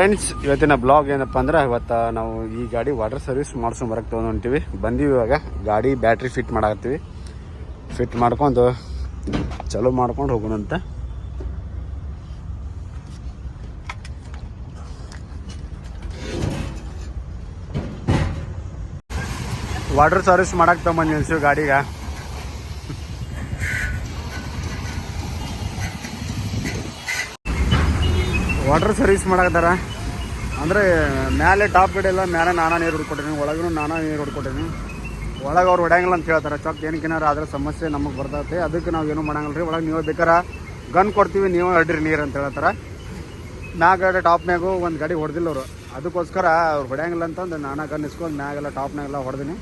Friends ಇವತ್ತಿನ blog ಏನಪ್ಪ ಅಂದ್ರೆ ಇವತ್ತು ನಾವು ಈ ಗಾಡಿ ವಾಟರ್ ಸರ್ವಿಸ್ ಮಾಡ್ಸ್ಕೊಂಡ್ ಬರಕ್ಕೆ ತೊಗೊಂಡು ಹೊಂಟಿವಿ ಬಂದೀವಿ ಇವಾಗ. ಗಾಡಿ ಬ್ಯಾಟ್ರಿ ಫಿಟ್ ಮಾಡಾಕತ್ತೀವಿ. ಫಿಟ್ ಮಾಡ್ಕೊಂಡು ಚಲೋ ಮಾಡ್ಕೊಂಡು ಹೋಗೋಣಂತ. ವಾಟರ್ ಸರ್ವಿಸ್ ಮಾಡಕ್ಕೆ ನಿಲ್ಸಿವಿ ಗಾಡಿಗೆ. ವಾಟರ್ ಸರ್ವಿಸ್ ಮಾಡಾಕತ್ತಾರ. ಅಂದರೆ ಮೇಲೆ ಟಾಪ್ ಗಡಿ ಎಲ್ಲ ಮೇಲೆ ನಾನಾ ನೀರು ಹೊಡ್ಕೊಟ್ಟಿನಿ ಒಳಗೂ ನಾನಾ ನೀರು ಹುಡ್ಕೊಟ್ಟಿನಿ. ಒಳಗೆ ಅವ್ರು ಹೊಡ್ಯಾಂಗಿಲ್ಲ ಅಂತ ಹೇಳ್ತಾರೆ. ಚೊಕ್ ಏನಕ್ಕೇನಾರು ಆದರೆ ಸಮಸ್ಯೆ ನಮಗೆ ಬರ್ತೈತೆ. ಅದಕ್ಕೆ ನಾವು ಏನೂ ಮಾಡಂಗಿಲ್ಲ ರೀ ಒಳಗೆ ನೀವು ಬೇಕಾರ ಗನ್ ಕೊಡ್ತೀವಿ, ನೀವು ಅಡ್ರಿ ನೀರು ಅಂತ ಹೇಳ್ತಾರೆ. ಮ್ಯಾಗ ಟಾಪ್ ಮ್ಯಾಗು ಒಂದು ಗಾಡಿ ಹೊಡೆದಿಲ್ಲ ಅವರು. ಅದಕ್ಕೋಸ್ಕರ ಅವ್ರು ಹೊಡ್ಯಾಂಗಿಲ್ಲ ಅಂತಂದು ನಾನಾ ಗನ್ ಇಸ್ಕೊಂಡು ಮ್ಯಾಗೆಲ್ಲ ಟಾಪ್ನಾಗೆಲ್ಲ ಹೊಡೆದಿನಿ.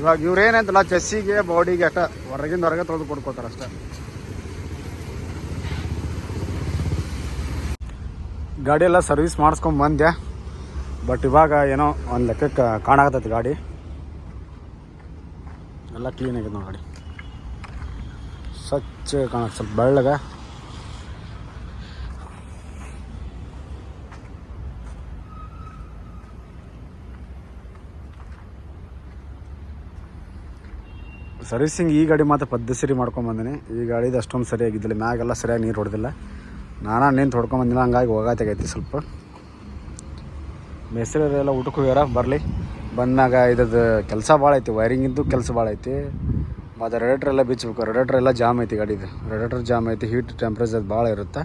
ಇವಾಗ ಇವ್ರೇನಂತಲ್ಲ ಚೆಸ್ಸಿಗೆ ಬಾಡಿಗೆ ಅಷ್ಟೇ. ಹೊರಗಿಂದ ಹೊರಗೆ ತೊಳೆದು ಕೊಡ್ಕೊತಾರೆ ಅಷ್ಟೇ. ಗಾಡಿ ಎಲ್ಲ ಸರ್ವಿಸ್ ಮಾಡಿಸ್ಕೊಂಡ್ ಬಂದೆ. ಬಟ್ ಇವಾಗ ಏನೋ ಒಂದು ಲೆಕ್ಕಕ್ಕೆ ಕಾಣಾಕತ್ತೈತಿ ಗಾಡಿ. ಎಲ್ಲ ಕ್ಲೀನ್ ಆಗಿದೆ ನೋಡಿ ಗಾಡಿ. ಸ್ವಚ್ಛ ಕಾಣತ್ತೆ ಸ್ವಲ್ಪ ಬೆಳ್ಳಗ. ಸರ್ವಿಸಿಂಗ್ ಈ ಗಾಡಿ ಮಾತ್ರ ಪದ್ಧತಿ ಸರಿ ಮಾಡ್ಕೊಂಬಂದಿನಿ ಈ ಗಾಡಿದು ಅಷ್ಟೊಂದು ಸರಿಯಾಗಿದ್ದಿಲ್ಲ ಮ್ಯಾಗೆಲ್ಲ ಸರಿಯಾಗಿ ನೀರು ಹೊಡೆದಿಲ್ಲ. ನಾನಾ ನಿಂತು ಹೊಡ್ಕೊಂಬಂದಿಲ್ಲ ಹಂಗಾಗಿ ಹೋಗಾತಾಗೈತಿ ಸ್ವಲ್ಪ. ಮೇಸ್ತ್ರಿಯರೆಲ್ಲ ಊಟಕ್ಕೆ ಹೋಗ್ಯಾರ, ಬರಲಿ. ಬಂದಾಗ ಇದ್ರದ್ದು ಕೆಲಸ ಭಾಳ ಐತಿ ವೈರಿಂಗಿಂದು ಕೆಲಸ ಭಾಳ ಐತಿ. ಮತ್ತು ರೆಡೇಟ್ರ್ ಎಲ್ಲ ಬಿಚ್ಚಬೇಕು ರೆಡೇಟ್ರ್ ಎಲ್ಲ ಜಾಮ್ ಐತಿ ಗಾಡಿದು. ರೆಡೇಟ್ರ್ ಜಾಮ್ ಐತಿ ಹೀಟ್ ಟೆಂಪ್ರೇಚರ್ ಭಾಳ ಇರುತ್ತೆ.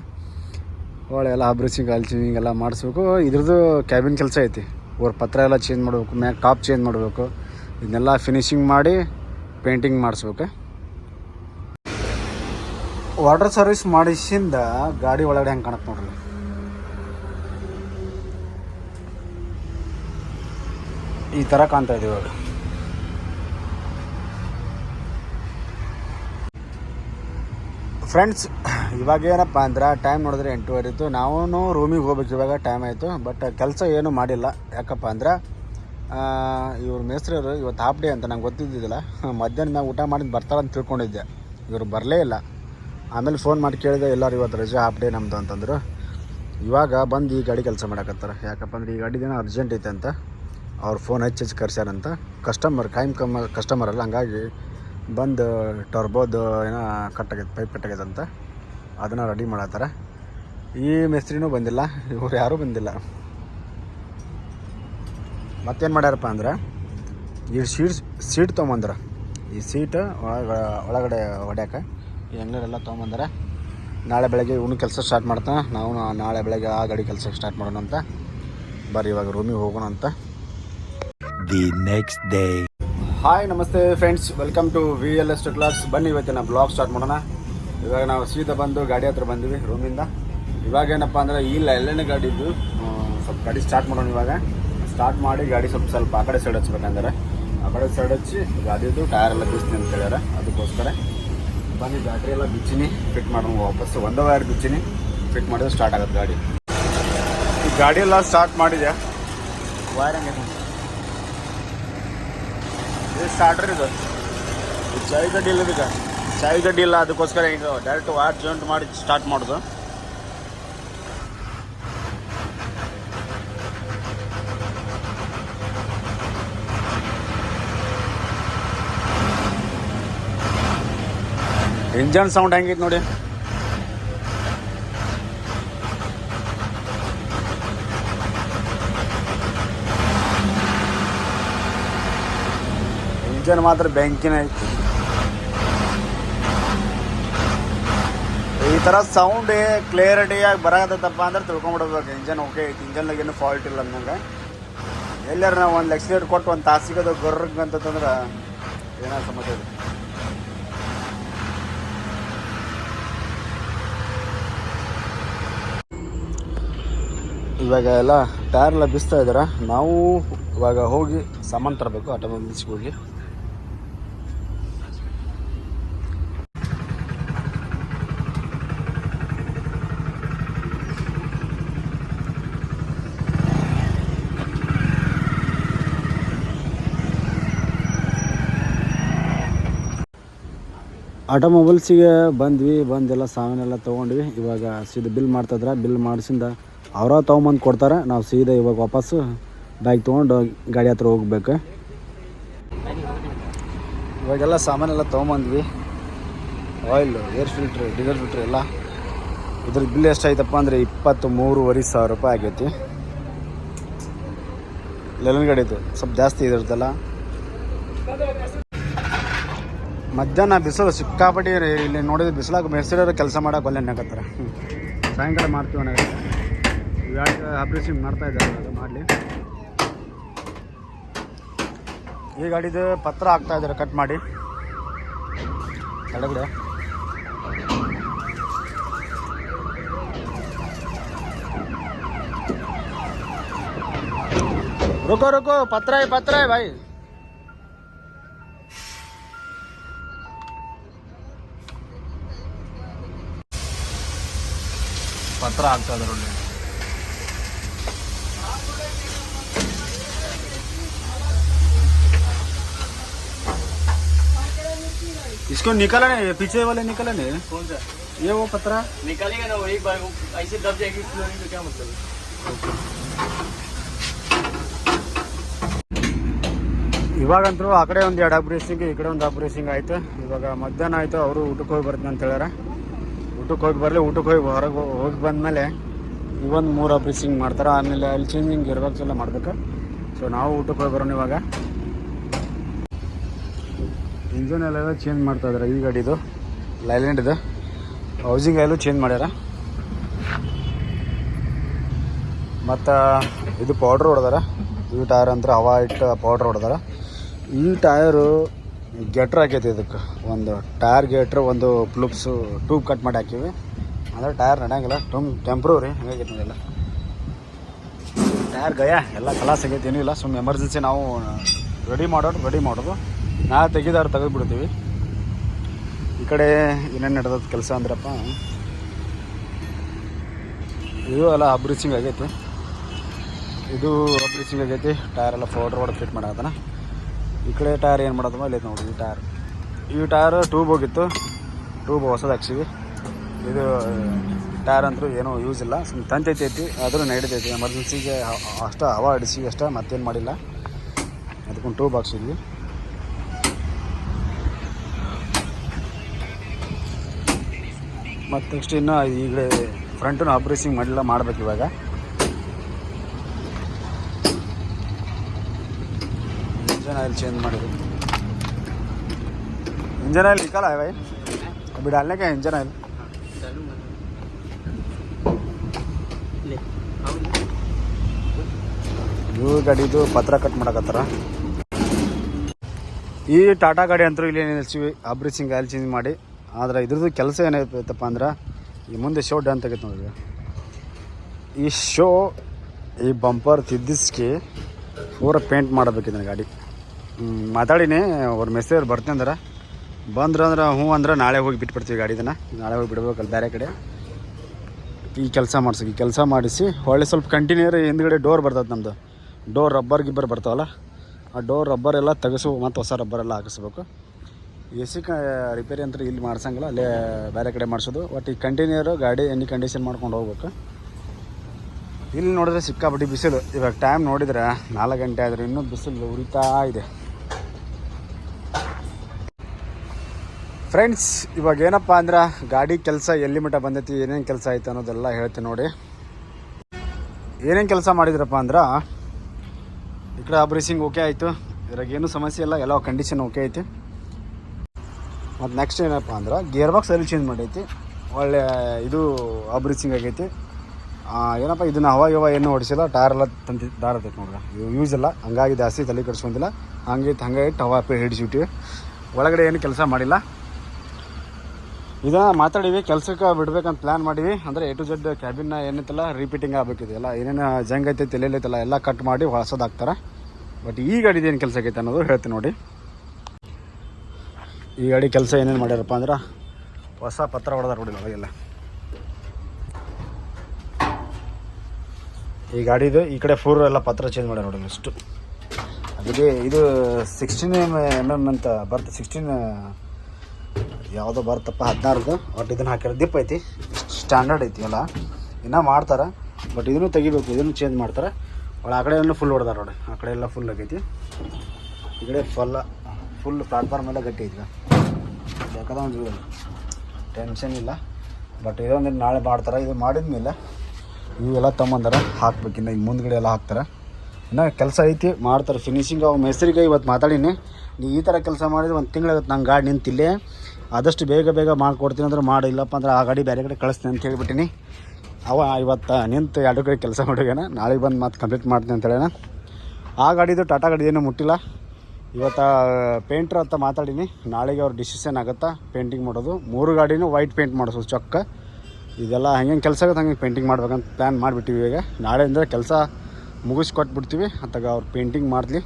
ಒಳ್ಳೆ ಎಲ್ಲ ಹಬ್ರಿಸಿಂಗ್ ಅಲ್ಚಿಂಗ್ ಎಲ್ಲ ಮಾಡಿಸ್ಬೇಕು. ಇದ್ರದ್ದು ಕ್ಯಾಬಿನ್ ಕೆಲಸ ಐತಿ. ಅವ್ರ ಪತ್ರ ಎಲ್ಲ ಚೇಂಜ್ ಮಾಡಬೇಕು, ಮ್ಯಾಗ ಟಾಪ್ ಚೇಂಜ್ ಮಾಡಬೇಕು. ಇದನ್ನೆಲ್ಲ ಫಿನಿಶಿಂಗ್ ಮಾಡಿ ಪೇಂಟಿಂಗ್ ಮಾಡಿಸ್ಬೇಕು. ವಾಟರ್ ಸರ್ವಿಸ್ ಮಾಡಿಸಿಂದ ಗಾಡಿ ಒಳಗಡೆ ಹೆಂಗೆ ಕಾಣುತ್ತೆ ನೋಡ್ರಿ. ಈ ಥರ ಕಾಣ್ತಾ ಇದೆ ಇವಾಗ. ಫ್ರೆಂಡ್ಸ್ ಇವಾಗ ಏನಪ್ಪ ಅಂದ್ರೆ ಟೈಮ್ ನೋಡಿದ್ರೆ ಎಂಟೂವರೆ ಇತ್ತು ನಾವೂ ರೂಮಿಗೆ ಹೋಗ್ಬೇಕು ಇವಾಗ ಟೈಮ್ ಆಯಿತು. ಬಟ್ ಕೆಲಸ ಏನೂ ಮಾಡಿಲ್ಲ. ಯಾಕಪ್ಪ ಅಂದ್ರೆ ಇವ್ರ ಮೇಸ್ತ್ರಿಯವರು ಇವತ್ತು ಹಾಫ್ ಡೇ ಅಂತ ನಂಗೆ ಗೊತ್ತಿದ್ದಿಲ್ಲ ಮಧ್ಯಾಹ್ನ ಮ್ಯಾಗ ಊಟ ಮಾಡಿದ್ದು ಬರ್ತಾರಂತ ತಿಳ್ಕೊಂಡಿದ್ದೆ. ಇವರು ಬರಲೇ ಇಲ್ಲ. ಆಮೇಲೆ ಫೋನ್ ಮಾಡಿ ಕೇಳಿದೆ, ಎಲ್ಲರೂ ಇವತ್ತು ರಜೆ ಹಾಫ್ ಡೇ ನಮ್ಮದು ಅಂತಂದ್ರು. ಇವಾಗ ಬಂದು ಈ ಗಾಡಿ ಕೆಲಸ ಮಾಡಕತ್ತಾರೆ. ಯಾಕಪ್ಪ ಅಂದ್ರೆ ಈ ಗಾಡಿದೇನೋ ಅರ್ಜೆಂಟ್ ಐತೆ ಅಂತ. ಅವ್ರು ಫೋನ್ ಹಚ್ಚಿ ಹಚ್ಚಿ ಕರ್ಸ್ಯಾರಂತ ಕಸ್ಟಮರ್ ಕಾಯಂ ಕಮ್ಮ ಕಸ್ಟಮರ್ ಅಲ್ಲ, ಹಂಗಾಗಿ ಬಂದು ಟರ್ಬೋದು ಏನೋ ಕಟ್ಟಾಗೈತೆ ಪೈಪ್ ಕಟ್ಟಾಗೈತೆ ಅಂತ. ಅದನ್ನು ರೆಡಿ ಮಾಡತ್ತಾರ ಈ ಮಿಸ್ತ್ರಿನೂ ಬಂದಿಲ್ಲ, ಇವ್ರು ಯಾರೂ ಬಂದಿಲ್ಲ. ಮತ್ತೇನು ಮಾಡ್ಯಾರಪ್ಪ ಅಂದ್ರೆ, ಈ ಸೀಟ್ ಸೀಟ್ ತೊಗೊಂಬಂದ್ರೆ. ಈ ಸೀಟ್ ಒಳಗಡೆ ಒಳಗಡೆ ಹೊಡ್ಯಾಕ ಈ ಅಂಗಡಿಯೆಲ್ಲ ತೊಗೊಂಬಂದಾರ. ನಾಳೆ ಬೆಳಗ್ಗೆ ಇವನು ಕೆಲಸ ಸ್ಟಾರ್ಟ್ ಮಾಡ್ತಾನೆ. ನಾವು ನಾಳೆ ಬೆಳಗ್ಗೆ ಆ ಗಾಡಿ ಕೆಲಸ ಸ್ಟಾರ್ಟ್ ಮಾಡೋಣ ಅಂತ. ಬರ್ರಿ ಇವಾಗ ರೂಮಿಗೆ ಹೋಗೋಣ ಅಂತ. ದಿ ನೆಕ್ಸ್ಟ್ ಡೇ ಹಾಯ್ ನಮಸ್ತೆ friends welcome to V L S class ಬನ್ನಿ ಇವತ್ತಿನ ಬ್ಲಾಗ್ ಸ್ಟಾರ್ಟ್ ಮಾಡೋಣ. ಇವಾಗ ನಾವು ಸೀದಾ ಬಂದು ಗಾಡಿ ಹತ್ರ ಬಂದಿವಿ ರೂಮಿಂದ ಇವಾಗ ಏನಪ್ಪ ಅಂದರೆ ಇಲ್ಲ ಎಲ್ಲೆಣ್ಣೆ ಗಾಡಿ ಇದ್ದು ಸ್ವಲ್ಪ ಗಾಡಿ ಸ್ಟಾರ್ಟ್ ಮಾಡೋಣ ಇವಾಗ. ಸ್ಟಾರ್ಟ್ ಮಾಡಿ ಗಾಡಿ ಸ್ವಲ್ಪ ಸ್ವಲ್ಪ ಆ ಕಡೆ ಸೈಡ್ ಹಚ್ಬೇಕಂದ್ರೆ. ಆ ಕಡೆ ಸೈಡ್ ಹಚ್ಚಿ ಗಾಡಿದು ಟೈರ್ ಎಲ್ಲ ಬೀಸ್ತೀನಿ ಅಂತ ಹೇಳ್ಯಾರ. ಅದಕ್ಕೋಸ್ಕರ. ಬನ್ನಿ ಬ್ಯಾಟ್ರಿ ಎಲ್ಲ ಬಿಚ್ಚಿನಿ ಫಿಟ್ ಮಾಡೋಣ ವಾಪಸ್. ಒಂದೇ ವೈರ್ ಬಿಚ್ಚಿನಿ ಫಿಟ್ ಮಾಡಿದ್ರೆ ಸ್ಟಾರ್ಟ್ ಆಗುತ್ತೆ ಗಾಡಿ. ಈ ಗಾಡಿ ಎಲ್ಲ ಸ್ಟಾರ್ಟ್ ಮಾಡಿದೆ ವೈರ್ ಹಂಗೆ ಇದು ಸ್ಟಾರ್ಟರ್ ಇದು. ಚಾಯ್ ಗಡ್ಡಿ ಇಲ್ಲ ಈಗ ಚಾಯ್ ಗಡ್ಡಿ ಇಲ್ಲ ಅದಕ್ಕೋಸ್ಕರ ಈಗ ಡೈರೆಕ್ಟ್ ವಾರ್ ಜಾಯಿಂಟ್ ಮಾಡಿ ಸ್ಟಾರ್ಟ್ ಮಾಡೋದು. ಇಂಜನ್ ಸೌಂಡ್ ಹೆಂಗೈತೆ ನೋಡಿ. ಇಂಜನ್ ಮಾತ್ರ ಬೆಂಕಿನ ಐತಿ. ಈ ಥರ ಸೌಂಡ್ ಕ್ಲಿಯರಿಟಿಯಾಗಿ ಬರಕತ್ತಪ್ಪ ಅಂದ್ರೆ ತಿಳ್ಕೊಂಡ್ಬಿಡ್ಬೇಕು ಇಂಜನ್ ಓಕೆ ಐತಿ. ಇಂಜನ್ದಾಗ ಏನು ಫಾಲ್ಟ್ ಇಲ್ಲ ಅಂದಂಗೆ ಎಲ್ಲಾರ ನಾವು ಒಂದು ಎಕ್ಸಿಲೇಟ್ ಕೊಟ್ಟು ಒಂದು ತಾಸಿಗದು ಅದು ಅಂತಂದ್ರೆ ಏನೋ ಸಮಸ್ಯೆ ಇದೆ. ಇವಾಗ ಎಲ್ಲ ಟೈರ್ ಎಲ್ಲ ಬಿಸ್ತಾ ಇದ್ದಾರೆ ನಾವು ಇವಾಗ ಹೋಗಿ ಸಾಮಾನು ತರಬೇಕು ಆಟೋಮೊಬೈಲ್ಸ್ಗೆ ಹೋಗಿ. ಆಟೋಮೊಬೈಲ್ಸಿಗೆ ಬಂದ್ವಿ, ಬಂದೆಲ್ಲ ಸಾಮಾನೆಲ್ಲ ತೊಗೊಂಡ್ವಿ. ಇವಾಗ ಸೀದಾ ಬಿಲ್ ಮಾಡ್ತಿದ್ರ ಬಿಲ್ ಮಾಡಿಸಿಂದ ಅವರ ತೊಗೊಂಬಂದು ಕೊಡ್ತಾರೆ. ನಾವು ಸೀದಾ ಇವಾಗ ವಾಪಸ್ಸು ಬ್ಯಾಗ್ ತೊಗೊಂಡು ಗಾಡಿ ಹತ್ರ ಹೋಗ್ಬೇಕು. ಇವಾಗೆಲ್ಲ ಸಾಮಾನೆಲ್ಲ ತೊಗೊಂಬಂದ್ವಿ. Oil air filter diesel filter ಎಲ್ಲ. ಇದ್ರ ಬಿಲ್ ಎಷ್ಟಾಯ್ತಪ್ಪ ಅಂದರೆ ಇಪ್ಪತ್ತು ಮೂರುವರೆ ಸಾವಿರ ರೂಪಾಯಿ ಆಗೈತಿ. ಲೆಲನ್ ಗಾಡಿ ಇದು ಸ್ವಲ್ಪ ಜಾಸ್ತಿ ಇದಿರ್ತಲ್ಲ ಮಧ್ಯಾಹ್ನ ಬಿಸಿಲು ಸಿಕ್ಕಾಪಟ್ಟಿ ಇಲ್ಲಿ ನೋಡಿದ್ರೆ ಬಿಸಿಲಾಗ ಮೆರ್ಸಿಡೋರು ಕೆಲಸ ಮಾಡೋಕೆ ಒಲ್ಲೆ ಅನ್ನಕತ್ತಾರ ಸಾಯಂಕಾಲ ಮಾಡ್ತೀವಿ ಅನ್ನಕತ್ತಾರ ಇವಾಗ ಆಪ್ರೇಷನ್ ಮಾಡ್ತಾ ಇದ್ದಾರೆ ಅದು ಮಾಡಲಿ ಈ ಗಾಡಿದು ಪತ್ರ ಹಾಕ್ತಾ ಇದ್ದಾರೆ ಕಟ್ ಮಾಡಿ ಎಡಗಡೆ रुको रुको पत्र है पत्र है भाई ಪತ್ರ ಆಗ್ತಾ ಇದಾರೆ इसको निकाला नहीं पीछे वाले निकाला नहीं कौन सा ये वो पत्रा निकालेगा ना वो एक बार वो ऐसे दब जाएगी फ्लोरिंग का क्या मतलब है ಇವಾಗಂತೂ ಆ ಕಡೆ ಒಂದು ಎರಡು ಅಬ್ರೇಸಿಂಗ್ ಈ ಕಡೆ ಒಂದು ಅಬ್ರೇಸಿಂಗ್ ಆಯ್ತು ಇವಾಗ ಮಧ್ಯಾಹ್ನ ಆಯ್ತು ಅವರು ಊಟಕ್ಕೆ ಹೋಗಿ ಬರ್ತೀನಿ ಅಂತ ಹೇಳ್ಯಾರ ಊಟಕ್ಕೆ ಹೋಗಿ ಬರಲಿ ಊಟಕ್ಕೆ ಹೋಗಿ ಹೊರಗೆ ಹೋಗಿ ಬಂದಮೇಲೆ ಇವೊಂದು ಮೂರು ಅಬ್ರೇಸಿಂಗ್ ಮಾಡ್ತಾರೆ ಆಮೇಲೆ ಅಲ್ಲಿ ಚೇಂಜಿಂಗ್ ಇರ್ಬೇಕು ಎಲ್ಲ ಮಾಡ್ಬೇಕು ಸೊ ನಾವು ಊಟಕ್ಕೆ ಹೋಗಿ ಬರೋಣ ಇವಾಗ ಇಂಜಿನ್ ಎಲ್ಲ ಚೇಂಜ್ ಮಾಡ್ತಾ ಇದಾರೆ. ಈ ಗಾಡಿದು ಲೈಲ್ಯಾಂಡ್ ಇದು. ಹೌಸಿಂಗ್ ಆಯಿಲು ಚೇಂಜ್ ಮಾಡ್ಯಾರ. ಮತ್ತು ಇದು ಪೌಡ್ರ್ ಹೊಡೆದಾರ. ಈ ಟೈರ್ ಅಂದ್ರೆ ಅವ ಇಟ್ಟು ಪೌಡ್ರ್ ಹೊಡೆದಾರ. ಈ ಟಯರು ಗೆಟ್ರ್ ಹಾಕೈತಿ ಇದಕ್ಕೆ. ಒಂದು ಟೈರ್ ಗೆಟ್ರ್ ಒಂದು ಪ್ಲುಪ್ಸು ಟ್ಯೂಬ್ ಕಟ್ ಮಾಡಿ ಹಾಕಿವಿ. ಅಂದ್ರೆ ಟೈರ್ ನಡೆಯಂಗಿಲ್ಲ. ಟುಮ್ ಟೆಂಪ್ರವರಿ ಹಂಗಾಗೈತಿ ಟೈರ್ ಗಯ, ಎಲ್ಲ ಕಲಾಸ್ ಆಗೈತಿ ಏನೂ ಇಲ್ಲ ಸುಮ್ಮನೆ ಎಮರ್ಜೆನ್ಸಿ ನಾವು ರೆಡಿ ಮಾಡೋದು ರೆಡಿ ಮಾಡೋದು. ನಾಳೆ ತೆಗೆದಾರು ತೆಗೆದು ಬಿಡ್ತೀವಿ ಈ ಕಡೆ ಏನೇನು ನಡೆದ ಕೆಲಸ ಅಂದ್ರಪ್ಪ. ಇದು ಎಲ್ಲ ಅಬ್ರಿಚಿಂಗ್ ಆಗೈತಿ. ಇದು ಅಬ್ರಿಚಿಂಗ್ ಆಗೈತಿ. ಟೈರ್ ಎಲ್ಲ ಪೌಡ್ರ್ ಹೊಡೆದು ಫಿಟ್ ಮಾಡತ್ತಾನ ಈ ಕಡೆ ಟೈರ್ ಏನು ಮಾಡೋದಮ್ಮ ಇಲ್ಲಿ ಈ ಟೈರ್ ಈ ಟೈರ್ ಟ್ಯೂಬ್ ಹೋಗಿತ್ತು. ಟ್ಯೂಬ್ ಹೊಸದು ಹಾಕ್ಸಿವಿ. ಇದು ಟೈರ್ ಅಂತೂ ಏನೂ ಯೂಸ್ ಇಲ್ಲ. ಸುಮ್ಮನೆ ತಂತೈತೈತಿ, ಆದರೂ ನಡೀತೈತಿ. ಎಮರ್ಜೆನ್ಸಿಗೆ ಅಷ್ಟೇ ಹವಾ ಅಡಿಸಿ ಅಷ್ಟೇ ಮತ್ತೇನು ಮಾಡಿಲ್ಲ. ಅದಕ್ಕೊಂದು ಟ್ಯೂಬ್ ಹಾಕ್ಸಿದ್ವಿ. ಮತ್ತು ನೆಕ್ಸ್ಟ್ ಇನ್ನು ಈಗ ಫ್ರಂಟನ್ನು ಅಬ್ರೇಸಿಂಗ್ ಮಾಡಿಲ್ಲ ಮಾಡ್ಬೇಕು ಇವಾಗ इंजन ऑयल चेंज ಮಾಡಿದ್ರು इंजन ऑयल निकाला है भाई अभी डालने का है इंजन ऑयल ले ಇವು ಗಾಡಿದು ಪತ್ರ ಕಟ್ ಮಾಡಕತ್ತಾರ ಈ ಟಾಟಾ ಗಾಡಿ ಅಂತೂ ಇಲ್ಲಿ ನಿಲ್ಸಿವಿ ಅಬ್ರಿಸಿಂಗ್ ಆಯಿಲ್ ಚೇಂಜ್ ಮಾಡಿ ಆದ್ರೆ ಇದ್ರದ್ದು ಕೆಲಸ ಏನಾಯ್ತಪ್ಪ ಅಂದ್ರೆ, ಈ ಮುಂದೆ ಶೋ ಡ್ಯಾನ್ ತೆಗಿತು ನೋಡಿ ಈ ಶೋ ಈ ಬಂಪರ್ ತಿದ್ದಿಸ್ಕಿ ಪೂರ ಪೇಂಟ್ ಮಾಡಬೇಕಿದೆ ಗಾಡಿ. ಮಾತಾಡಿನಿ, ಅವ್ರ ಮೆಸೇಜ್ ಬರ್ತೀನಿ ಅಂದ್ರೆ. ಬಂದ್ರೆ ಅಂದ್ರೆ ಹ್ಞೂ ಅಂದ್ರೆ ನಾಳೆ ಹೋಗಿ ಬಿಟ್ಬಿಡ್ತೀವಿ ಗಾಡಿದನ್ನು ನಾಳೆ ಹೋಗಿ ಬಿಡ್ಬೇಕಲ್ಲ ಬೇರೆ ಕಡೆ. ಈ ಕೆಲಸ ಮಾಡಿಸಿ ಈ ಕೆಲಸ ಮಾಡಿಸಿ ಹೊಳ್ಳಿ ಸ್ವಲ್ಪ ಕಂಟಿನ್ಯೂ ಹಿಂದ್ಗಡೆ ಡೋರ್ ಬರ್ತದೆ ನಮ್ಮದು ಡೋರ್ ರಬ್ಬರ್ ಗಿಬ್ಬರ್ ಬರ್ತಾವಲ್ಲ, ಆ ಡೋರ್ ರಬ್ಬರ್ ಎಲ್ಲ ತೆಗೆಸು, ಮತ್ತು ಹೊಸ ರಬ್ಬರ್ ಎಲ್ಲ ಹಾಕಿಸ್ಬೇಕು. ಎ ಸಿ ಕ ರಿಪೇರಿ ಅಂತ ಇಲ್ಲಿ ಮಾಡ್ಸಂಗಿಲ್ಲ, ಅಲ್ಲೇ ಬೇರೆ ಕಡೆ ಮಾಡಿಸೋದು. ಒಟ್ಟು ಈ ಕಂಟಿನ್ಯೂರು ಗಾಡಿ ಎನಿ ಕಂಡೀಷನ್ ಮಾಡ್ಕೊಂಡು ಹೋಗ್ಬೇಕು. ಇಲ್ಲಿ ನೋಡಿದ್ರೆ ಸಿಕ್ಕಾಪಟ್ಟಿ ಬಿಸಿಲು. ಇವಾಗ ಟೈಮ್ ನೋಡಿದ್ರೆ ನಾಲ್ಕು ಗಂಟೆ ಆದರೆ ಇನ್ನೂ ಬಿಸಿಲು ಉರಿತಾ ಇದೆ. ಫ್ರೆಂಡ್ಸ್ ಇವಾಗ ಏನಪ್ಪ ಅಂದ್ರೆ ಗಾಡಿ ಕೆಲಸ ಎಲ್ಲಿ ಮಟ್ಟ ಬಂದೈತಿ, ಏನೇನು ಕೆಲಸ ಆಯ್ತು ಅನ್ನೋದೆಲ್ಲ ಹೇಳ್ತೀನಿ ನೋಡಿ. ಏನೇನು ಕೆಲಸ ಮಾಡಿದ್ರಪ್ಪ ಅಂದ್ರೆ ಈ ಕಡೆ ಅಬ್ರೇಸಿಂಗ್ ಓಕೆ ಆಯಿತು. ಇದ್ರಾಗ ಏನೂ ಸಮಸ್ಯೆ ಇಲ್ಲ, ಎಲ್ಲ ಕಂಡೀಷನ್ ಓಕೆ ಐತಿ. ಮತ್ತು ನೆಕ್ಸ್ಟ್ ಏನಪ್ಪ ಅಂದ್ರೆ ಗೇರ್ ಬಾಕ್ಸ್ ಅಲ್ಲಿ ಚೇಂಜ್ ಮಾಡೈತಿ. ಒಳ್ಳೆ ಇದು ಅಬ್ರಿಚಿಂಗ್ ಆಗೈತಿ. ಏನಪ್ಪ, ಇದನ್ನ ಹವಾ ಯುವ ಏನು ಹೊಡಿಸಿಲ್ಲ. ಟೈರ್ ಎಲ್ಲ ತಂತಿ, ದಾರ ಐತೆ ನೋಡ್ರಿ ಇದು ಯೂಸ್ ಇಲ್ಲ. ಹಂಗಾಗಿ ಜಾಸ್ತಿ ತಲೆ ಕೆಡಿಸ್ಕೊಂಡಿಲ್ಲ. ಹಂಗೆ ಹಂಗೆ ಇಟ್ಟು ಹವಾ ಹಿಡಿಸಿಬಿಟ್ಟಿವಿ ಒಳಗಡೆ ಏನು ಕೆಲಸ ಮಾಡಿಲ್ಲ. ಇದನ್ನು ಮಾತಾಡೀವಿ. ಕೆಲಸಕ್ಕೆ ಬಿಡ್ಬೇಕಂತ ಪ್ಲ್ಯಾನ್ ಮಾಡೀವಿ. ಅಂದರೆ ಎ ಟು ಜೆಡ್ ಕ್ಯಾಬಿನ್ನ ಏನೈತಲ್ಲ ರಿಪೀಟಿಂಗ್ ಆಗಬೇಕಿದೆ. ಎಲ್ಲ ಏನೇನು ಜಂಗ್ ಐತೆ ತಲೆಯಲ್ಲೈತಲ್ಲ ಎಲ್ಲ ಕಟ್ ಮಾಡಿ ಹೊಸದಾಗ್ತಾರೆ ಬಟ್ ಈ ಗಾಡಿದು ಏನು ಕೆಲಸ ಆಗೈತೆ ಅನ್ನೋದು ಹೇಳ್ತೀನಿ ನೋಡಿ. ಈ ಗಾಡಿ ಕೆಲಸ ಏನೇನು ಮಾಡ್ಯಾರಪ್ಪ ಅಂದ್ರೆ ಹೊಸ ಪತ್ರ ಹೊಡೆದಾರ ನೋಡಿ ಒಳಗೆಲ್ಲ ಈ ಗಾಡಿದು ಈ ಕಡೆ ಫೋರ್ ಎಲ್ಲ ಪತ್ರ ಚೇಂಜ್ ಮಾಡ್ಯಾರ ನೋಡಿ ಇಷ್ಟು ಅದಕ್ಕೆ ಇದು ಸಿಕ್ಸ್ಟೀನ್ ಎಂ ಎಂ ಅಂತ ಬರ್ತ ಸಿಕ್ಸ್ಟೀನ್ ಯಾವುದೋ ಬರ್ತಪ್ಪ ಹದಿನಾರದು. ಒಟ್ಟು ಇದನ್ನು ಹಾಕಿರೋ ದಿಪ್ ಐತಿ. ಸ್ಟ್ಯಾಂಡರ್ಡ್ ಐತಿ ಎಲ್ಲ. ಇನ್ನೂ ಮಾಡ್ತಾರೆ. ಬಟ್ ಇದನ್ನು ತೆಗಿಬೇಕು. ಇದನ್ನು ಚೇಂಜ್ ಮಾಡ್ತಾರೆ. ಒಳ ಆ ಕಡೆ ಎಲ್ಲ ಫುಲ್ ಹೊಡೆದಾರ ನೋಡಿ. ಆ ಕಡೆ ಎಲ್ಲ ಫುಲ್ ಆಗೈತಿ. ಈ ಕಡೆ ಫುಲ್ ಫುಲ್ ಪ್ಲಾಟ್ಫಾರ್ಮ್ ಎಲ್ಲ ಗಟ್ಟಿ ಐತಿ ಬೇಕಾದ ಒಂದು ಟೆನ್ಷನ್ ಇಲ್ಲ. ಬಟ್ ಇದೊಂದು ನಾಳೆ ಮಾಡ್ತಾರೆ, ಇದು ಮಾಡಿದ ಮೇಲೆ ಇವೆಲ್ಲ ತಗೊಂಬಂದಾರ ಹಾಕ್ಬೇಕಿನ್ನ ಇನ್ನು ಮುಂದ್ಗಡೆ ಎಲ್ಲ ಹಾಕ್ತಾರೆ. ಇನ್ನು ಕೆಲಸ ಐತಿ, ಮಾಡ್ತಾರೆ. ಫಿನಿಶಿಂಗ್ ಅವ್ರ ಮೇಸ್ತ್ರಿಗೆ ಇವತ್ತು ಮಾತಾಡೀನಿ. ನೀ ಈ ಥರ ಕೆಲಸ ಮಾಡಿದ್ರೆ ಒಂದು ತಿಂಗಳಾಗುತ್ತೆ ನಂಗೆ ಗಾಡಿ ನಿಂತಿಲ್ಲೇ ಆದಷ್ಟು ಬೇಗ ಬೇಗ ಮಾಡಿಕೊಡ್ತೀನಿ ಅಂದ್ರೆ ಮಾಡಿಲ್ಲಪ್ಪ ಅಂದ್ರೆ ಆ ಗಾಡಿ ಬೇರೆ ಕಡೆ ಕಳಿಸ್ತೀನಿ ಅಂತ ಹೇಳಿಬಿಟ್ಟಿನಿ. ಅವ ಇವತ್ತು ನಿಂತು ಎರಡು ಕಡೆ ಕೆಲಸ ಮಾಡೋಗೇನ ನಾಳೆಗೆ ಬಂದು ಮತ್ತೆ ಕಂಪ್ಲೀಟ್ ಮಾಡ್ತೀನಿ ಅಂತ ಹೇಳೋಣ ಆ ಗಾಡಿದು ಟಾಟಾ ಗಾಡಿ ಏನೂ ಮುಟ್ಟಿಲ್ಲ. ಇವತ್ತು ಪೇಂಟ್ರ್ ಅಂತ ಮಾತಾಡೀನಿ. ನಾಳೆಗೆ ಅವ್ರ ಡಿಸಿಷನ್ ಆಗುತ್ತಾ? ಪೇಂಟಿಂಗ್ ಮಾಡೋದು. ಮೂರು ಗಾಡಿನೂ ವೈಟ್ ಪೇಂಟ್ ಮಾಡಿಸೋದು ಚೊಕ್ಕ. ಇದೆಲ್ಲ ಹಂಗೆ ಕೆಲಸ ಆಗುತ್ತೆ ಹಂಗೆ ಪೇಂಟಿಂಗ್ ಮಾಡ್ಬೇಕಂತ ಪ್ಲ್ಯಾನ್ ಮಾಡಿಬಿಟ್ಟಿವಿ ಈಗ ನಾಳೆಯಿಂದ ಕೆಲಸ ಮುಗಿಸ್ಕೊಟ್ಬಿಡ್ತೀವಿ. ಅಂತಾಗ ಅವ್ರು ಪೇಂಟಿಂಗ್ ಮಾಡಲಿ.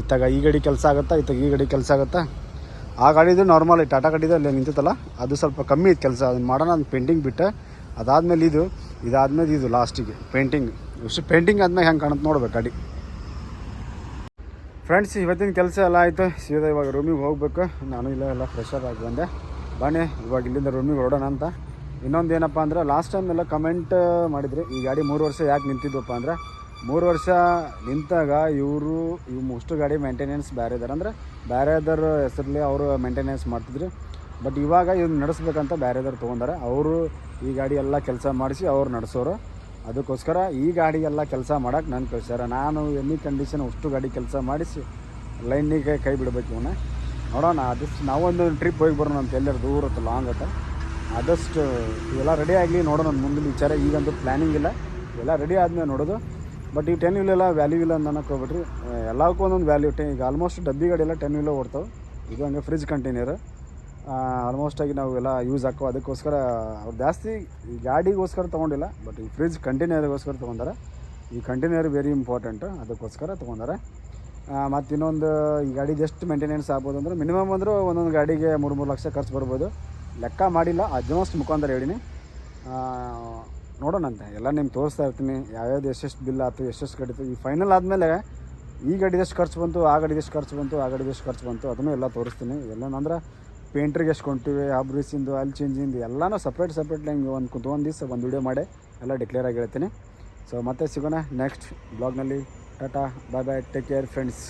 ಇತ್ತಾಗ ಈ ಗಾಡಿ ಕೆಲಸ ಆಗುತ್ತಾ? ಇತ್ತಾಗ ಈ ಗಾಡಿ ಕೆಲಸ ಆಗುತ್ತಾ? ಆ ಗಾಡಿದು ನಾರ್ಮಲ್ ಟಾಟಾ ಗಾಡಿದು ಅಲ್ಲಿ ನಿಂತಿತ್ತಲ್ಲ ಅದು ಸ್ವಲ್ಪ ಕಮ್ಮಿ ಇತ್ತು ಕೆಲಸ. ಅದನ್ನ ಮಾಡೋಣ ಅಂತ ಪೇಂಟಿಂಗ್ ಬಿಟ್ಟೆ. ಅದಾದಮೇಲೆ ಇದು, ಇದಾದಮೇಲೆ ಇದು ಲಾಸ್ಟಿಗೆ ಪೇಂಟಿಂಗ್ ಇಷ್ಟು ಪೇಂಟಿಂಗ್ ಆದಮೇಲೆ ಹೆಂಗೆ ಕಾಣುತ್ತೆ ನೋಡ್ಬೇಕು ಗಾಡಿ. ಫ್ರೆಂಡ್ಸ್ ಇವತ್ತಿನ ಕೆಲಸ ಎಲ್ಲ ಆಯಿತು. ಸೀದಾ ಇವಾಗ ರೂಮಿಗೆ ಹೋಗ್ಬೇಕು. ನಾನು ಇಲ್ಲ ಎಲ್ಲ ಫ್ರೆಶರ್ ಆಗಿ ಬಂದೆ. ಬನ್ನಿ, ಇವಾಗ ಇಲ್ಲಿಂದ ರೂಮಿಗೆ ಹೊರಡೋಣ ಅಂತ. ಇನ್ನೊಂದು ಏನಪ್ಪ ಅಂದ್ರೆ ಲಾಸ್ಟ್ ಟೈಮ್ ಎಲ್ಲ ಕಮೆಂಟ್ ಮಾಡಿದ್ರಿ, ಈ ಗಾಡಿ ಮೂರು ವರ್ಷ ಯಾಕೆ ನಿಂತಿದ್ವಪ್ಪ ಅಂದ್ರೆ, ಮೂರು ವರ್ಷ ನಿಂತಾಗ ಇವರು, ಇವು ಮೋಸ್ಟು ಗಾಡಿ ಮೇಂಟೆನೆನ್ಸ್ ಬೇರೆ ಇದಾರೆ. ಅಂದ್ರೆ ಬೇರೆದರ ಹೆಸರಲ್ಲಿ ಅವರು ಮೇಂಟೆನೆನ್ಸ್ ಮಾಡ್ತಿದ್ರು. ಬಟ್ ಇವಾಗ ಇವ್ರು ನಡೆಸ್ಬೇಕಂತ ಬೇರೆದವ್ರು ತೊಗೊಂಡಾರೆ. ಅವರು ಈ ಗಾಡಿ ಎಲ್ಲ ಕೆಲಸ ಮಾಡಿಸಿ ಅವ್ರು ನಡೆಸೋರು. ಅದಕ್ಕೋಸ್ಕರ ಈ ಗಾಡಿಗೆಲ್ಲ ಕೆಲಸ ಮಾಡೋಕ್ಕೆ ನಾನು ಕಳಿಸ್ಯಾರ ನಾನು ಎನಿ ಕಂಡೀಷನ್ ಅಷ್ಟು ಗಾಡಿ ಕೆಲಸ ಮಾಡಿಸಿ ಲೈನಿಗೆ ಕೈ ಬಿಡಬೇಕು ಇವನ್ನ. ನೋಡೋಣ ಆದಷ್ಟು ನಾವೊಂದು ಟ್ರಿಪ್ ಹೋಗಿ ಬರೋಣ ಅಂತ ಎಲ್ಲರೂ ದೂರ ಹೊತ್ತು ಲಾಂಗ್ ಆತ ಆದಷ್ಟು ಇವೆಲ್ಲ ರೆಡಿ ಆಗಲಿ ನೋಡೋಣ ಮುಂದಿನ ವಿಚಾರ ಈಗಂತೂ ಪ್ಲ್ಯಾನಿಂಗ್ ಇಲ್ಲ. ಎಲ್ಲ ರೆಡಿ ಆದಮೇಲೆ ನೋಡೋದು. ಬಟ್ ಈ ಟೆನ್ ವೀಲ್ ಎಲ್ಲ ವ್ಯಾಲ್ಯೂ ಇಲ್ಲ ಅಂತ ಅನ್ನಕ್ಕೆ ಹೋಗ್ಬಿಟ್ರಿ ಎಲ್ಲಕ್ಕೂ ಒಂದೊಂದು ವ್ಯಾಲ್ಯೂ ಟೆ ಈಗ ಆಲ್ಮೋಸ್ಟ್ ಡಬ್ಬಿ ಗಾಡಿ ಎಲ್ಲ ಟೆನ್ ವೀಲೇ ಓಡ್ತಾವೆ. ಇದು ಹಂಗೆ ಫ್ರಿಜ್ ಕಂಟೈನರ್ ಆಲ್ಮೋಸ್ಟ್ ಆಗಿ ನಾವು ಎಲ್ಲ ಯೂಸ್ ಹಾಕೋ ಅದಕ್ಕೋಸ್ಕರ ಅವ್ರು ಜಾಸ್ತಿ ಈ ಗಾಡಿಗೋಸ್ಕರ ತೊಗೊಂಡಿಲ್ಲ ಬಟ್ ಈ ಫ್ರಿಜ್ ಕಂಟೈನರ್ಗೋಸ್ಕರ ತೊಗೊಂಡಾರೆ. ಈ ಕಂಟೈನರ್ ವೆರಿ ಇಂಪಾರ್ಟೆಂಟ್ ಅದಕ್ಕೋಸ್ಕರ ತೊಗೊಂಡಾರೆ. ಮತ್ತು ಇನ್ನೊಂದು, ಈ ಗಾಡಿ ಜಸ್ಟ್ ಮೇಂಟೆನೆನ್ಸ್ ಆಗ್ಬೋದು ಅಂದ್ರೆ ಮಿನಿಮಮ್ ಅಂದರೂ ಒಂದೊಂದು ಗಾಡಿಗೆ ಮೂರು ಮೂರು ಲಕ್ಷ ಖರ್ಚು ಬರ್ಬೋದು. ಲೆಕ್ಕ ಮಾಡಿಲ್ಲ ಅಜ್ಮೋಸ್ಟ್ ಮುಖಾಂತರ ಹೇಳಿನಿ. ನೋಡೋಣಂತೆ, ಎಲ್ಲ ನಿಮ್ಗೆ ತೋರಿಸ್ತಾ ಇರ್ತೀನಿ, ಯಾವ್ಯಾವ್ದು ಎಷ್ಟೆಷ್ಟು ಬಿಲ್ ಆಯ್ತು, ಎಷ್ಟೆಷ್ಟು ಕಡಿತು ಈ ಫೈನಲ್ ಆದಮೇಲೆ ಈ ಗಾಡಿದಷ್ಟು ಖರ್ಚು ಬಂತು, ಆ ಗಾಡಿದಷ್ಟು ಖರ್ಚು ಬಂತು, ಆ ಗಾಡಿದಷ್ಟು ಖರ್ಚು ಬಂತು, ಅದನ್ನು ಎಲ್ಲ ತೋರಿಸ್ತೀನಿ. ಎಲ್ಲ ಅಂದ್ರೆ ಪೇಂಟ್ರಿಗೆ ಎಷ್ಟು ಆ ಬ್ರೀಸಿಂದು ಅಲ್ಲಿ ಚೇಂಜಿಂದು ಎಲ್ಲನೂ ಸಪ್ರೇಟ್ ಸಪ್ರೇಟ್ ಹಿಂಗೆ ಒಂದು ಕುಂತು ಒಂದು ದಿವಸ ಒಂದು ವೀಡಿಯೋ ಮಾಡಿ, ಎಲ್ಲ ಡಿಕ್ಲೇರ್ ಆಗಿರ್ತೀನಿ. ಸೊ ಮತ್ತೆ ಸಿಗೋಣ next ಬ್ಲಾಗ್ನಲ್ಲಿ tata bye bye take care friends